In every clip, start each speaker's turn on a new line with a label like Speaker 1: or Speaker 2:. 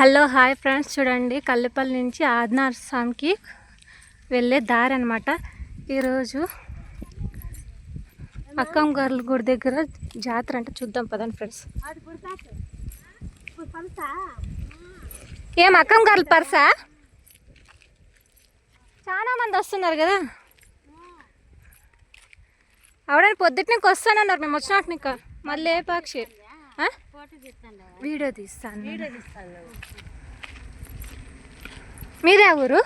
Speaker 1: Hello hi friends. చూడండి కల్లిపల్లి నుంచి ఆదినార్ స్వామికి వెళ్ళే దారి అనమాట ఈరోజు అక్కం గారుల గుడి దగ్గర జాతర అంటే చూద్దాం పదండి ఫ్రెండ్స్. ఏం అక్కం గారుల పర్సా? చాలా మంది వస్తున్నారు కదా. ఆవిడ పొద్దుటికి వస్తానన్నారు మేము వచ్చినట్టు నీకు మళ్ళీ ఏ పాక్షి? ఆ? వీడియో తీస్తాను. మీదే ఊరు?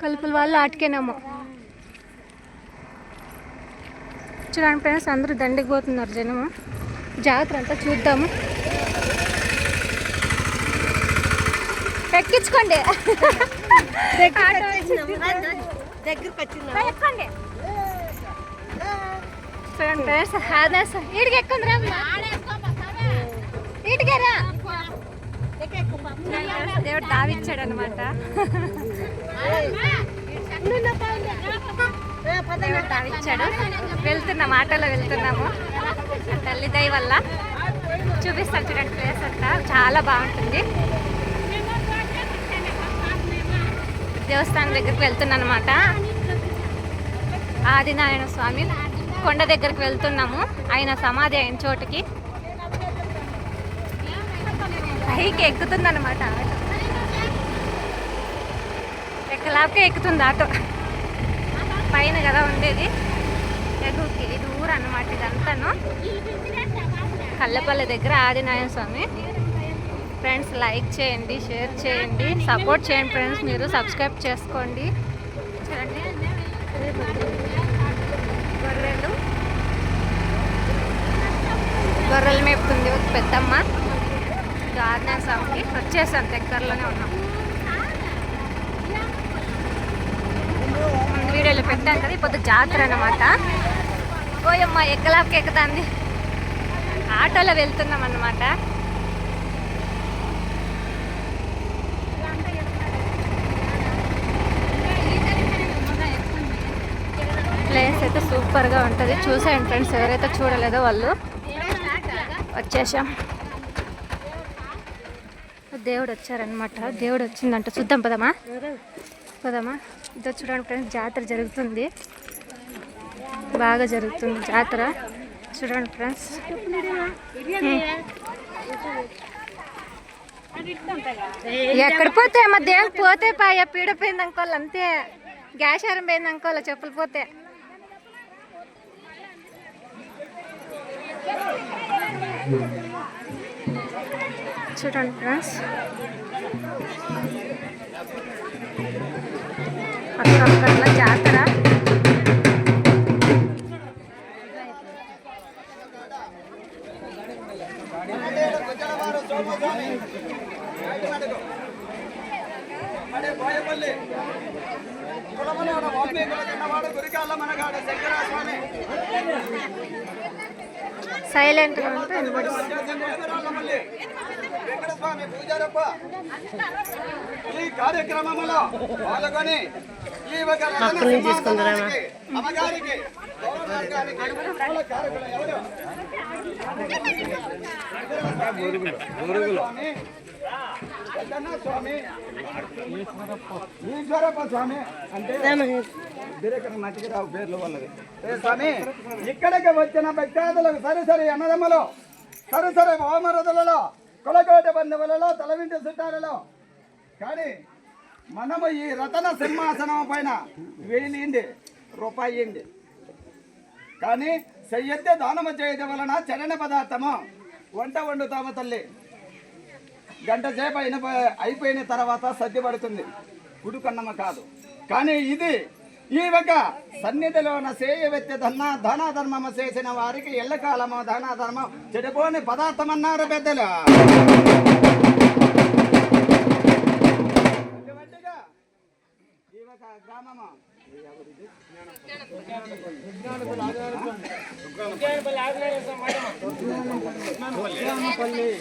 Speaker 1: కలుపుల వాళ్ళు ఆటికేనేమో. చూడండి ఫ్రెండ్స్ అందరూ దండికి పోతున్నారు జనము. జాగ్రత్త అంతా చూద్దాము. ఎక్కించుకోండి. ఎక్కండి. చూడండి ఫ్రెండ్స్ ఎక్కుంది రా దేవుడు తావిచ్చాడు అనమాట దేవుడు దావిచ్చాడు. వెళ్తున్నాం ఆటోలో వెళ్తున్నాము. తల్లి దయ వల్ల. చూపిస్తాను చూడండి ప్లేస్ అంతా. చాలా బాగుంటుంది. దేవస్థానం దగ్గరికి వెళ్తున్నాను అనమాట ఆదినారాయణ స్వామి కొండ దగ్గరికి వెళ్తున్నాము. ఆయన సమాధి అయిన చోటుకి. పైకి ఎక్కుతుందన్నమాట ఆటో. ఎక్కలాకే ఎక్కుతుంది ఆటో. పైన కదా ఉండేది. ఎగుకి ఇది ఊరు అనమాట ఇదంతాను. కల్లపల్లి దగ్గర ఆదినారాయణ స్వామి. ఫ్రెండ్స్ లైక్ చేయండి షేర్ చేయండి సపోర్ట్ చేయండి ఫ్రెండ్స్ మీరు సబ్స్క్రైబ్ చేసుకోండి. చూడండి. గొర్రెలు. గొర్రెలు మేపుతుంది ఒక పెద్దమ్మ. ఆదినారాయణ వచ్చేసాం దగ్గరలోనే ఉన్నాం. వీడియోలో పెట్టాం కదా ఇప్పుడు జాతర అనమాట ఓయమ్మ ఎక్కలాపకి ఎక్కుతాంది? ఆటోలో వెళ్తున్నాం అన్నమాట. ప్లేస్ అయితే సూపర్గా ఉంటుంది. చూసేయండి ఫ్రెండ్స్ ఎవరైతే చూడలేదో వాళ్ళు. వచ్చేసాం. దేవుడు వచ్చారనమాట దేవుడు వచ్చిందంట చూద్దాం పదమా? పదమా? ఇదో చూడండి ఫ్రెండ్స్ జాతర జరుగుతుంది. బాగా జరుగుతుంది జాతర. చూడండి ఫ్రెండ్స్. ఎక్కడ పోతే మా దేవుడికి పోతే పాయ పీడపోయింది అనుకోవాలి అంతే. గ్యాస్ ఆరం పోయింది అనుకోవాలి చెప్పులు పోతే. చూడండి ఫ్రెండ్స్ అక్కడక్కడ జాతర సైలెంట్గా ఉంటే వినబడుతుంది.
Speaker 2: ఈ కార్యక్రమంలో పాల్గొని ఈ ఒక అమ్మగారికి? స్వామి, స్వామి ఈశ్వరప్ప స్వామి అంటే పేర్లు వాళ్ళది స్వామి ఇక్కడికి వచ్చిన భక్తాదులకు సరిసరి అన్నదమ్మలో సరిసరి హోమరథులలో కులకోట బంధువులలో తలవింటి చుట్టాలలో కానీ మనము ఈ రతన సింహాసనం పైన వేలిండి రూపాయిండి కానీ చెయ్యొద్దే దానము చేయడం వలన చరణ పదార్థము వంట వండుతాము తల్లి. గంట సేపు అయిన అయిపోయిన తర్వాత సర్దిపడుతుంది పడుతుంది. కాదు. కానీ ఇది ఈ ఒక సన్నిధిలోన సేయవెత్తి ధన ధన ధర్మము చేసిన వారికి ఎల్లకాలము ధన ధర్మం చెడిపోని పదార్థం అన్నారు పెద్దలు గ్రామము.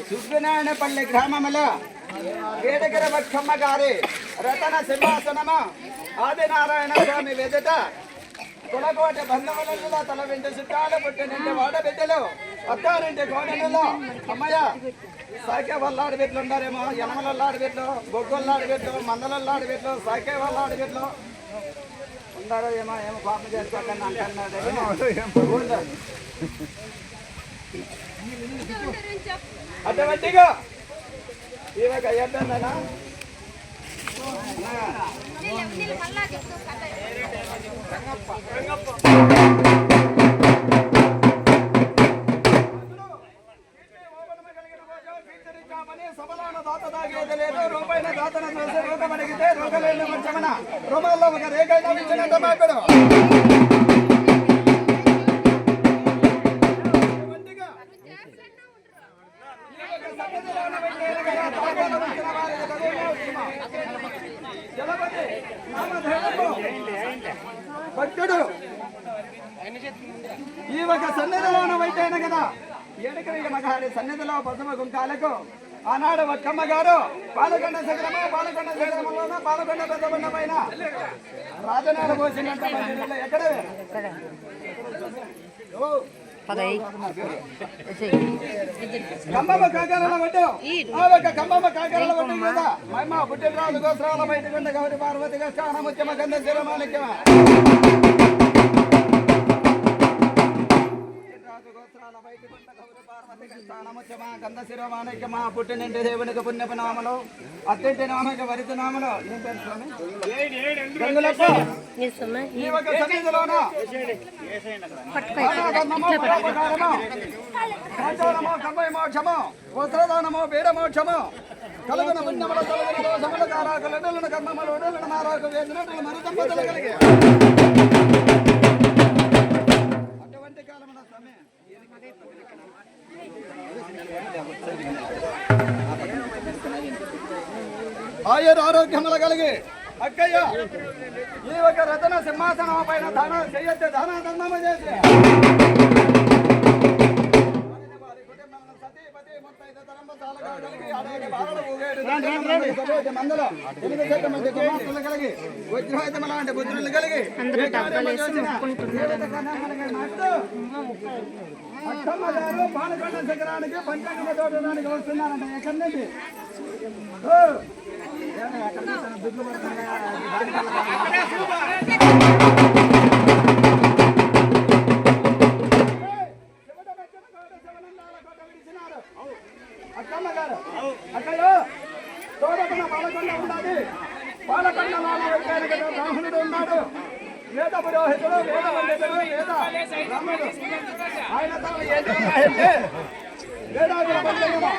Speaker 2: సుగ్నాయనపల్లి గ్రామములో వేడగిర బక్షమ్మ గారి రతన సింహాసనము? ఆదినారాయణ స్వామి వెదుట. కులకోట బంధువులలో తల వెంట చుట్టాలు పుట్టిన వాడ బిడ్డలు అత్తారింటి కోడలలో. అమ్మయ్య సాకే వాళ్ళ ఆడబిడ్డలు ఉన్నారేమో యనమల ఆడబిడ్డలు బొగ్గొల్ల ఆడబిడ్డలు మందల ఆడబిడ్డలు సాకే వాళ్ళ ఆడబిడ్డలు ఉన్నారో ఏమో ఏమో పాపం చేసుకోకండి అంటున్నాడు. ఉండదు. అటువంటిగా ఈమెకు సబలాన మగాడి సన్నిధిలో పసుమ గుంకాలకు ఆనాడు ఒక్కమ్మ గారు పాలకొండ శిఖరము పాలకొండ శిఖరములోన పాలకొండ పెద్దకొండ పైన రాజనాల పోసినంత మందిరంలో ఎక్కడ? కంబమ్మ కాకారాల వడ్డు ఆ ఒక కంబమ్మ కాకారాల వడ్డు కదా మమ్మ పుట్టినరాజు గోత్రాల బయటకొండ గౌరి పార్వతి గష్టాన ముత్యమ గంధ శిరమాలిక్యమ పుట్టినింటి దేవునికి పుణ్యపు నామలో. అత్తింటి నామక వరిత నామలో. ఏం పేరు స్వామి? గంగులప్ప. ఈ ఒక సన్నిధిలోన ఆరాధనమో కంబై మోక్షమో వస్త్రదానమో కలుగున పుణ్యముల కలుగున దోషముల కారాకులు కర్మములు మారాకు వేసినట్లు మరి దంపతులు కలిగి. అటువంటి కాలమున ఆయుర్ ఆరోగ్యములు కలిగి అక్కయ్య ఈ ఒక రతన సింహాసనం పైన దాన చేయొచ్చే దాన దండము చేసి.
Speaker 1: అందరూ
Speaker 2: ఏ కార్యము
Speaker 1: డబ్బాలేసి
Speaker 2: చేసినా పాలకొండ శిఖరానికి పంచాంగమ చూడడానికి వస్తున్నారంట ఎక్కడి నుండి ఓ! దుడ్లు పడుతున్నాయా? వేద పంచకము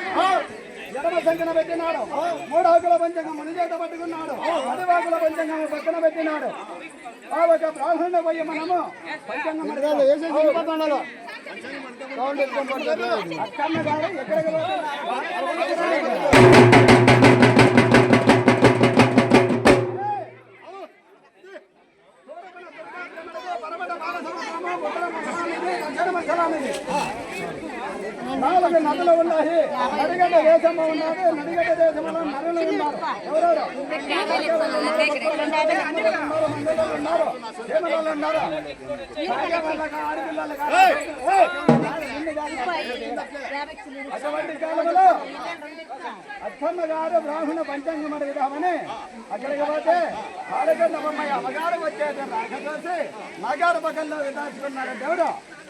Speaker 2: ఎడమ సంఖ్యన పెట్టినాడు మూడాకుల పంచకం మునిచేత పట్టుకున్నాడు అడివాకుల పంచంగా పక్కన పెట్టినాడు ఆ ఒక ప్రాధాన్యత పోయి మనము పంచంగం అక్కమ్మ ఎక్కడికి నాలుగు నదులు ఉన్నాయి. నడిగడ్డ దేశంలో ఉన్నది నడిగడ్డ దేశంలో నరులు ఉన్నారు. ఎవరెవరు? ఉన్నారు చేమలలో ఉన్నారు సాగవాళ్ళగా, అటువంటి కాలంలో అచ్చమ్మ గారు బ్రాహ్మణ పంచాంగం అడుగుదామని అక్కడికి పోతే ఆడగడ్డ బొమ్మయ్య అమ్మగారు వచ్చేది. నాక చూసి నగారు పక్కల్లో దాచుకున్నాడు దేవుడు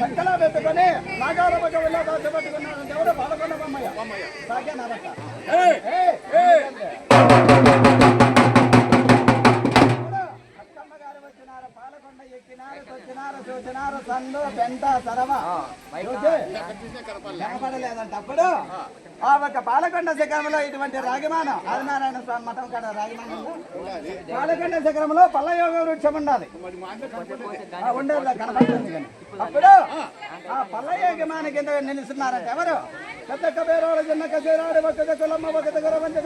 Speaker 2: సంకలా పెట్టుకొని, నాగాల పక్క వెళ్ళి దాచిపెట్టుకున్నాడు దేవుడు పాలకొండ బొమ్మయ్య. సాకే నారక్క. సందు, ఎంత సరవా చూసి, కనపడలేదంట అప్పుడు. ఆ ఒక పాలకొండ శిఖరంలో ఇటువంటి రాగిమానం ఆదినారాయణ స్వామి మఠం కాడ రాగిమానం? పాలకొండ శిఖరంలో పల్లయోగ వృక్షం ఉండాలి ఉండేది కనపడుతుంది కానీ. అప్పుడు ఆ పల్లయోగమాన కింద నిలుస్తున్నారంట ఎవరు? పెద్ద కబేరోల చిన్న కసేరాడు ఒక కులమ్మ ఒక గురవంజ